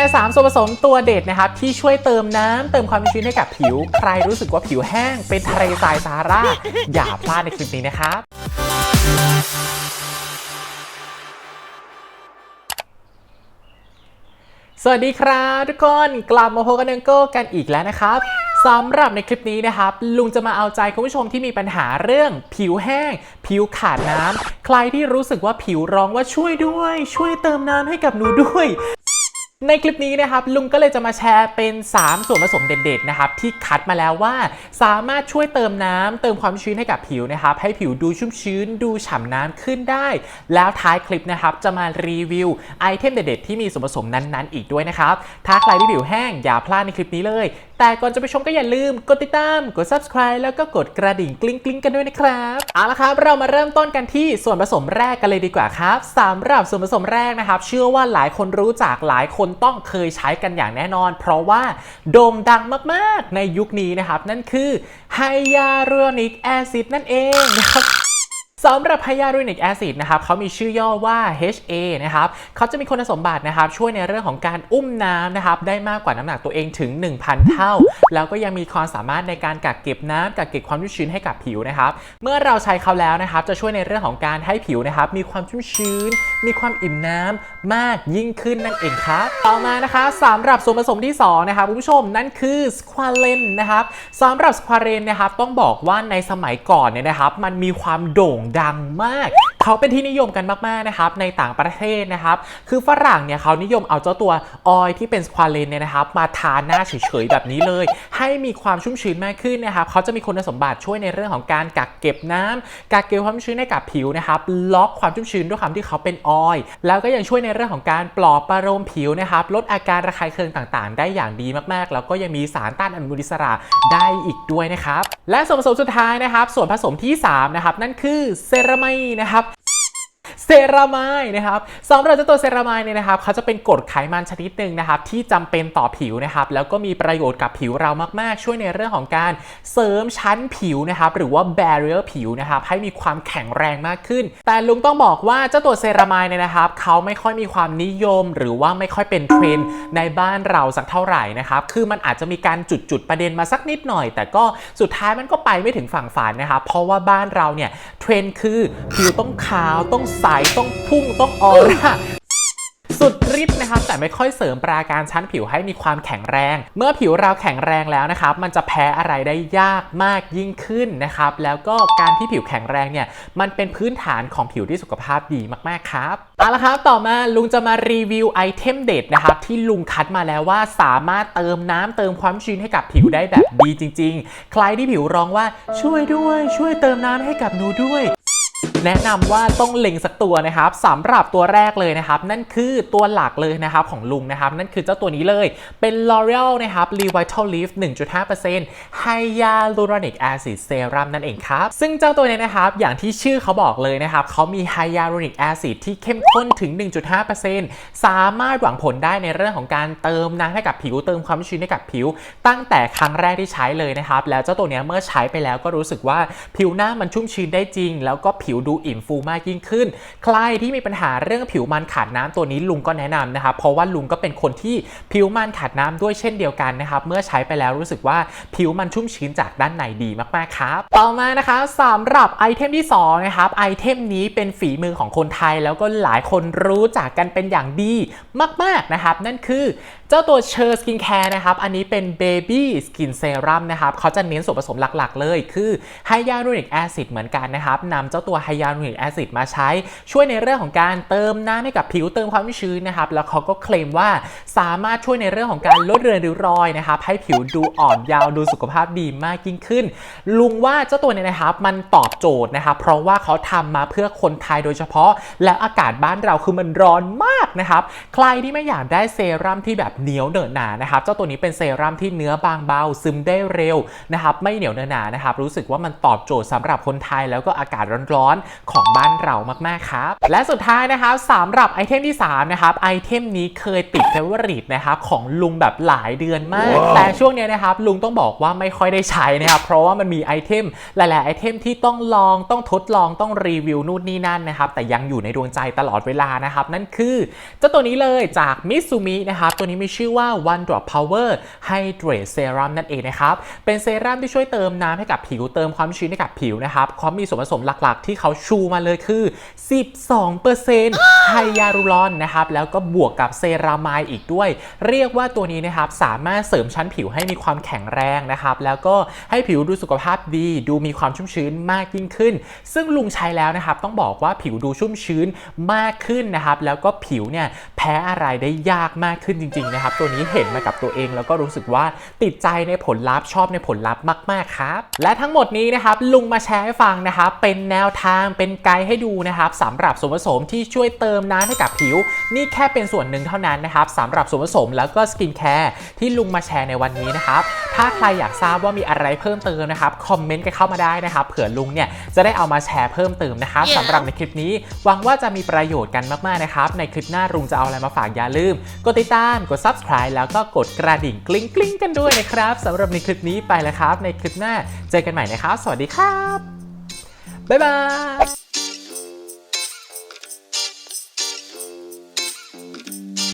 ร์ 3 ส่วนผสมตัวเด็ดนะครับ ที่ช่วยเติมน้ำเติมความชื้นให้กับผิว ใครรู้สึกว่าผิวแห้งเป็นทะเลทรายซาฮารา อย่าพลาดในคลิปนี้นะครับสวัสดีครับทุกคนกลับมาพบกันเนโก้กันอีกแล้วนะครับสำหรับในคลิปนี้นะครับ ลุงจะมาเอาใจคุณผู้ชมที่มีปัญหาเรื่อง ผิวแห้ง ผิวขาดน้ำใครที่รู้สึกว่าผิวร้องว่าช่วยด้วย ช่วยเติมน้ำให้กับหนูด้วย ในคลิปนี้นะครับลุงก็เลยจะมาแชร์เป็น 3 ส่วนผสมเด็ดๆนะครับที่คัดมาแล้วว่า สามารถช่วยเติมน้ำเติมความชื้นให้กับผิวนะครับให้ผิวดูชุ่มชื้น ดูฉ่ำน้ำขึ้นได้ แล้วท้ายคลิปนะครับจะมารีวิวไอเทมเด็ดๆที่มีส่วนผสมนั้นๆ อีกด้วยนะครับถ้าใครที่ผิวแห้งอย่าพลาดในคลิปนี้เลย แต่ก่อนจะไปชมก็อย่าลืมกดติดตาม กด subscribe แล้วก็กดกระดิ่งกลิ้งๆกันด้วยนะครับเอาละครับเรามาเริ่มต้นกันที่ส่วนผสมแรกกันเลยดีกว่าครับสำหรับส่วนผสมแรกนะครับ เชื่อว่าหลายคนรู้จักหลายคนต้องเคยใช้กันอย่างแน่นอน เพราะว่าโด่งดังมากๆในยุคนี้นะครับ นั่นคือไฮยาลูรอนิกแอซิดนั่นเองนะครับ สำหรับไฮยาลูรอนิกแอซิดนะครับเขามีชื่อย่อว่า HA นะครับเขาจะมีคุณสมบัตินะครับช่วยในเรื่องของการอุ้มน้ำนะครับได้มากกว่าน้ำหนักตัวเองถึง 1,000 เท่า แล้วก็ยังมีความสามารถในการกักเก็บน้ำกักเก็บความชุ่มชื้นให้กับผิวนะครับเมื่อเราใช้เขาแล้วนะครับจะช่วยในเรื่องของการให้ผิวนะครับมีความชุ่มชื้น มีความอิ่มน้ำมากยิ่งขึ้นนั่นเองครับต่อมานะคะสำหรับส่วนผสมที่สองนะครับคุณผู้ชมนั่นคือสควาเลนนะครับสำหรับสควาเลนนะครับต้องบอกว่าในสมัยก่อนเนี่ยนะครับมันมีความโด่งดังมาก เขาเป็นที่นิยมกันมากๆนะครับในต่างประเทศนะครับ คือฝรั่งเนี่ยเขานิยมเอาเจ้าตัวออยล์ที่เป็นสควาเลนเนี่ยนะครับ มาทาหน้าเฉยๆแบบนี้เลย ให้มีความชุ่มชื้นมากขึ้นนะครับเขาจะมีคุณสมบัติช่วยในเรื่องของการกักเก็บน้ำกักเก็บความชื้นให้กับผิวนะครับล็อกความชุ่มชื้นด้วยความที่เขาเป็นออยล์แล้วก็ยังช่วยในเรื่องของการปลอบประโลมผิวนะครับลดอาการระคายเคืองต่างๆ ได้อย่างดีมากๆ แล้วก็ยังมีสารต้านอนุมูลอิสระได้อีกด้วยนะครับและส่วนผสมสุดท้ายนะครับ ส่วนผสมที่สามนะครับนั่นคือเซรามายนะครับ เซรามายนะครับสำหรับเจ้าตัวเซรามายเนี่ยนะครับเขาจะเป็นกรดไขมันชนิดหนึ่งนะครับที่จำเป็นต่อผิวนะครับแล้วก็มีประโยชน์กับผิวเรามากๆ ช่วยในเรื่องของการเสริมชั้นผิวนะครับหรือว่า barrier ผิวนะครับให้มีความแข็งแรงมากขึ้น แต่ลุงต้องบอกว่าเจ้าตัวเซรามายเนี่ยนะครับเขาไม่ค่อยมีความนิยม หรือว่าไม่ค่อยเป็นเทรนด์ในบ้านเราสักเท่าไหร่นะครับคือมันอาจจะมีการจุดจุดประเด็นมาสักนิดหน่อย แต่ก็สุดท้ายมันก็ไปไม่ถึงฝั่งฝันนะครับเพราะว่าบ้านเราเนี่ยเทรนด์คือผิวต้องขาวต้องใสต้องพุ่งต้องออร่าสุดฤทธิ์นะครับแต่ไม่ค่อยเสริมปราการชั้นผิวให้มีความแข็งแรง เมื่อผิวเราแข็งแรงแล้วนะครับมันจะแพ้อะไรได้ยากมากยิ่งขึ้นนะครับแล้วก็การที่ผิวแข็งแรงเนี่ยมันเป็นพื้นฐานของผิวที่สุขภาพดีมากๆครับเอาละครับต่อมาลุงจะมารีวิวไอเทมเด็ดนะครับที่ลุงคัดมาแล้วว่าสามารถเติมน้ำเติมความชื้นให้กับผิวได้แบบดีจริง ๆ ใครที่ผิวร้องว่าช่วยด้วย ช่วยเติมน้ำให้กับหนูด้วย แนะนำว่าต้องเล็งสักตัวนะครับสำหรับตัวแรกเลยนะครับ นั่นคือตัวหลักเลยนะครับของลุงนะครับ นั่นคือเจ้าตัวนี้เลยเป็น L'Oreal นะครับ Revital Lift 1.5% Hyaluronic Acid Serum นั่นเองครับ ซึ่งเจ้าตัวนี้นะครับ อย่างที่ชื่อเขาบอกเลยนะครับเขามี Hyaluronic Acid ที่เข้มข้นถึง 1.5%สามารถหวังผลได้ในเรื่องของการเติมน้ำให้กับผิวเติมความชื้นให้กับผิว ตั้งแต่ครั้งแรกที่ใช้เลยนะครับ แล้วเจ้าตัวเนี้ยเมื่อใช้ไปแล้วก็รู้สึกว่าผิวหน้ามันชุ่มชื้นได้จริง แล้วก็ผิวดูอิ่มฟูมากยิ่งขึ้น ใครที่มีปัญหาเรื่องผิวมันขาดน้ำตัวนี้ลุงก็แนะนำนะครับเพราะว่าลุงก็เป็นคนที่ผิวมันขาดน้ำด้วยเช่นเดียวกันนะครับเมื่อใช้ไปแล้วรู้สึกว่าผิวมันชุ่มชื้นจากด้านในดีมากๆครับ ต่อมานะคะสำหรับไอเทมที่สองนะครับไอเทมนี้เป็นฝีมือของคนไทยแล้วก็หลายคนรู้จักกันเป็นอย่างดีมากๆนะครับ นั่นคือเจ้าตัวเชอร์สกินแคร์นะครับ อันนี้เป็นเบบี้สกินเซรั่มนะครับเขาจะเน้นส่วนผสมหลักๆ เลย คือไฮยาลูริกแอซิดเหมือนกันนะครับนำเจ้าตัวไฮยยาลูรอนิกแอซิดมาใช้ ช่วยในเรื่องของการเติมน้ำให้กับผิวเติมความชื้นนะครับ แล้วเขาก็เคลมว่าสามารถช่วยในเรื่องของการลดเรือนริ้วรอยนะครับ ให้ผิวดูอ่อนยาวดูสุขภาพดีมากยิ่งขึ้น ลุงว่าเจ้าตัวเนี้นะครับมันตอบโจทย์นะครับ เพราะว่าเขาทำมาเพื่อคนไทยโดยเฉพาะ และอากาศบ้านเราคือมันร้อนมากนะครับ ใครที่ไม่อยากได้เซรั่มที่แบบเหนียวเหนอะหนานะครับ เจ้าตัวนี้เป็นเซรั่มที่เนื้อบางเบา ซึมได้เร็วนะครับ ไม่เหนียวเหนอะหนานะครับ รู้สึกว่ามันตอบโจทย์สำหรับคนไทยแล้วก็อากาศร้อนของบ้านเรามาก ๆ ครับ และสุดท้ายนะครับสำหรับไอเทมที่ 3 นะครับ ไอเทมนี้เคยติดเฟเวอริตนะครับของลุงแบบหลายเดือนมาก แต่ช่วงเนี้ยนะครับลุงต้องบอกว่าไม่ค่อยได้ใช้นะครับ เพราะว่ามันมีไอเทมหลาย ๆ ไอเทมที่ต้องลองต้องทดลองต้องรีวิวนู่นนี่นั่นนะครับ แต่ยังอยู่ในดวงใจตลอดเวลานะครับ นั่นคือเจ้าตัวนี้เลยจากมิซูมินะครับ ตัวนี้มีชื่อว่า One Drop Power Hydrate Serum นั่นเองนะครับเป็นเซรั่มที่ช่วยเติมน้ำให้กับผิวเติมความชื้นให้กับผิวนะครับความมีส่วนผสมหลัก ๆ ที่เขาชูมาเลยคือ 12%ไฮยาลูรอนนะครับ แล้วก็บวกกับเซรามายอีกด้วย เรียกว่าตัวนี้นะครับ สามารถเสริมชั้นผิวให้มีความแข็งแรงนะครับ แล้วก็ให้ผิวดูสุขภาพดี ดูมีความชุ่มชื้นมากยิ่งขึ้น ซึ่งลุงใช้แล้วนะครับ ต้องบอกว่าผิวดูชุ่มชื้นมากขึ้นนะครับ แล้วก็ผิวเนี่ย พ้อะไรได้ยากมากขึ้นจริง ๆ นะครับ ตัวนี้เห็นมากับตัวเองแล้วก็รู้สึกว่าติดใจในผลลัพธ์ชอบในผลลัพธ์มากๆครับ และทั้งหมดนี้นะครับลุงมาแชร์ให้ฟังนะครับเป็นแนวทางเป็นไกด์ให้ดูนะครับสำหรับส่วนผสมที่ช่วยเติมน้ำให้กับผิว นี่แค่เป็นส่วนหนึ่งเท่านั้นนะครับสำหรับส่วนผสมแล้วก็สกินแคร์ที่ลุงมาแชร์ในวันนี้นะครับถ้าใครอยากทราบว่ามีอะไรเพิ่มเติมนะครับคอมเมนต์กันเข้ามาได้นะครับเผื่อลุงเนี่ยจะได้เอามาแชร์เพิ่มเติมนะครับสำหรับในคลิปนี้หวังว่าจะมีประโยชน์กันมากๆนะครับในคลิปหน้าลุงจะเอาอะไรมาฝากอย่าลืม กดติดตาม กด subscribe แล้วก็กดกระดิ่งกลิ้งกลิ้งกันด้วยนะครับสำหรับในคลิปนี้ไปแล้วครับ ในคลิปหน้าเจอกันใหม่นะครับ สวัสดีครับ บ๊ายบาย